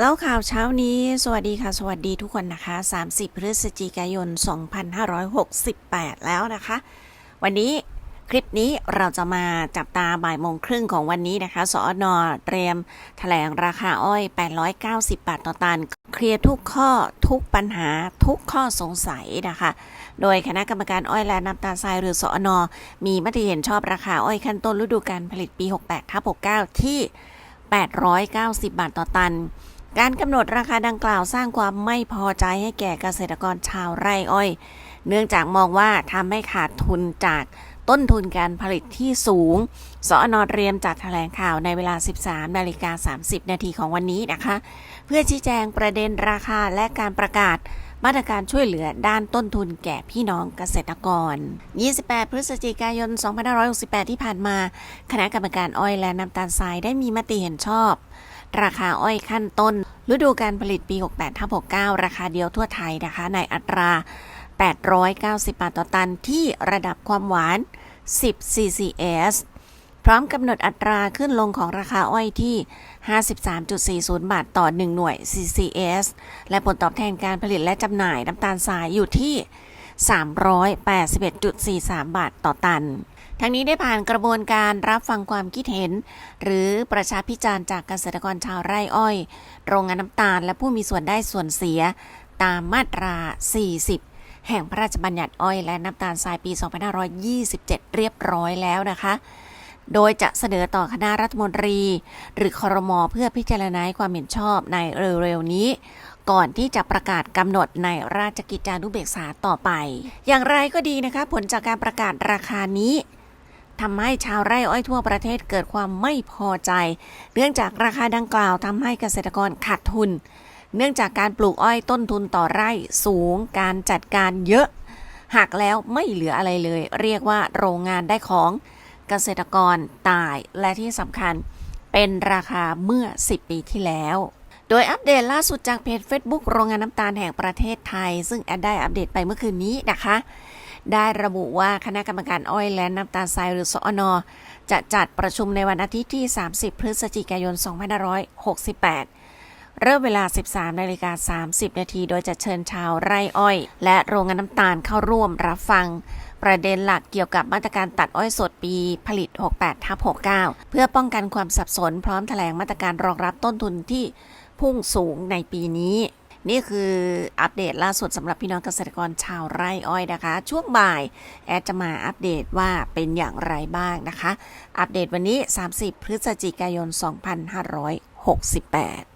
แล้วข่าวเช้านี้ สวัสดีค่ะ สวัสดีทุกคนนะคะ 30 พฤศจิกายน 2568 แล้วนะคะ วันนี้คลิปนี้เราจะมาจับตาบ่ายโมงครึ่งของวันนี้นะคะ สอนอเตรียมแถลงราคาอ้อย 890 บาทต่อตัน เคลียร์ทุกข้อทุกปัญหาทุกข้อสงสัยนะคะ โดยคณะกรรมการอ้อยและน้ำตาลทรายหรือสอนอมีมติเห็นชอบราคาอ้อยขั้นต้นฤดูกาลผลิตปี 68ทับ69 ที่ 890 บาทต่อตัน การกำหนดราคาดังกล่าวสร้างความไม่พอใจให้แก่เกษตรกรชาวไร่อ้อย เนื่องจากมองว่าทำให้ขาดทุนจากต้นทุนการผลิตที่สูง สอนอเตรียมจัดแถลงข่าวในเวลา 13 นาฬิกา 30 นาทีของวันนี้นะคะ เพื่อชี้แจงประเด็นราคาและการประกาศมาตรการช่วยเหลือด้านต้นทุนแก่พี่น้องเกษตรกร 28 พฤศจิกายน 2568 ที่ผ่านมา คณะกรรมการอ้อยและน้ำตาลทรายได้มีมติเห็นชอบ ราคาอ้อยขั้นต้น ฤดูการผลิตปี 68ทับ69 ราคาเดียวทั่วไทยนะคะ ในอัตรา 890 บาทต่อตันที่ระดับความหวาน 10 CCS พร้อมกำหนดอัตราขึ้นลงของราคาอ้อยที่ 53.40 บาทต่อ 1 หน่วย CCS และผลตอบแทนการผลิตและจำหน่ายน้ำตาลทรายอยู่ที่ 381.43 บาทต่อตัน ทั้งนี้ได้ผ่านกระบวนการรับฟังความคิดเห็น หรือประชาพิจารณ์จากเกษตรกรชาวไร่อ้อย โรงงานน้ำตาล และผู้มีส่วนได้ส่วนเสีย ตามมาตรา 40 แห่งพระราชบัญญัติอ้อยและน้ำตาลทรายปี 2527 เรียบร้อยแล้วนะคะ โดยจะเสนอต่อคณะรัฐมนตรี หรือคอรมอเพื่อพิจารณาความเห็นชอบในเร็วๆนี้ก่อนที่จะประกาศกำหนดในราชกิจจานุเบกษาต่อไป อย่างไรก็ดีนะคะ ผลจากการประกาศราคานี้ ทำให้ชาวไร่อ้อยทั่วประเทศเกิดความไม่พอใจ เนื่องจากราคาดังกล่าวทำให้เกษตรกรขาดทุน เนื่องจากการปลูกอ้อยต้นทุนต่อไร่สูง การจัดการเยอะ หักแล้วไม่เหลืออะไรเลย เรียกว่าโรงงานได้ของเกษตรกรตายและที่สำคัญเป็นราคาเมื่อ 10 ปีที่แล้ว โดยอัปเดตล่าสุดจากเพจ Facebook โรงงานน้ำตาลแห่งประเทศไทย ซึ่งแอดได้อัปเดตไปเมื่อคืนนี้นะคะ ได้ระบุว่าคณะกรรมการอ้อยและน้ำตาลทรายหรือสอนอจะจัดประชุมในวันอาทิตย์ที่ 30 พฤศจิกายน 2568 เริ่มเวลา 13นาฬิกา30 นาที โดยจะเชิญชาวไร่อ้อย และโรงงานน้ำตาลเข้าร่วมรับฟัง ประเด็นหลักเกี่ยวกับมาตรการตัดอ้อยสดปีผลิต 68ทับ69 เพื่อป้องกันความสับสนพร้อมแถลงมาตรการรองรับต้นทุนที่พุ่งสูงในปีนี้ นี่คืออัปเดตล่าสุดสำหรับพี่น้องเกษตรกรชาวไร่อ้อยนะคะ ช่วงบ่าย แอดจะมาอัปเดตว่าเป็นอย่างไรบ้างนะคะ อัปเดตวันนี้ 30 พฤศจิกายน 2568